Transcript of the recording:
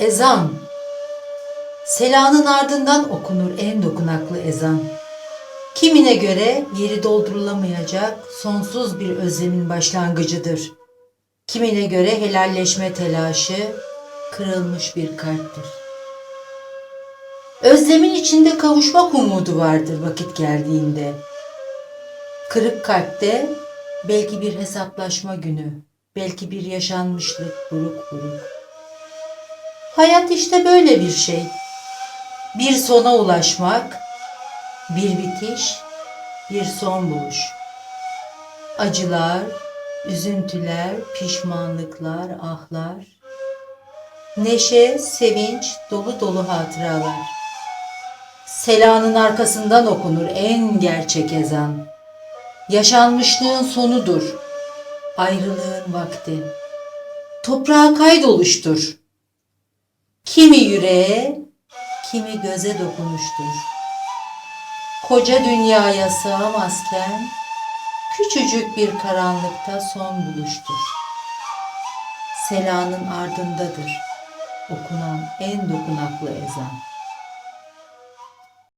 Ezan. Selanın ardından okunur en dokunaklı ezan. Kimine göre yeri doldurulamayacak sonsuz bir özlemin başlangıcıdır. Kimine göre helalleşme telaşı kırılmış bir kalptir. Özlemin içinde kavuşmak umudu vardır vakit geldiğinde. Kırık kalpte belki bir hesaplaşma günü, belki bir yaşanmışlık buruk buruk. Hayat işte böyle bir şey. Bir sona ulaşmak, bir bitiş, bir son buluş. Acılar, üzüntüler, pişmanlıklar, ahlar. Neşe, sevinç, dolu dolu hatıralar. Selanın arkasından okunur en gerçek ezan. Yaşanmışlığın sonudur. Ayrılığın vakti. Toprağa kaydoluştur. Kimi yüreğe, kimi göze dokunuştur. Koca dünyaya sığamazken küçücük bir karanlıkta son buluştur. Selanın ardındadır okunan en dokunaklı ezan.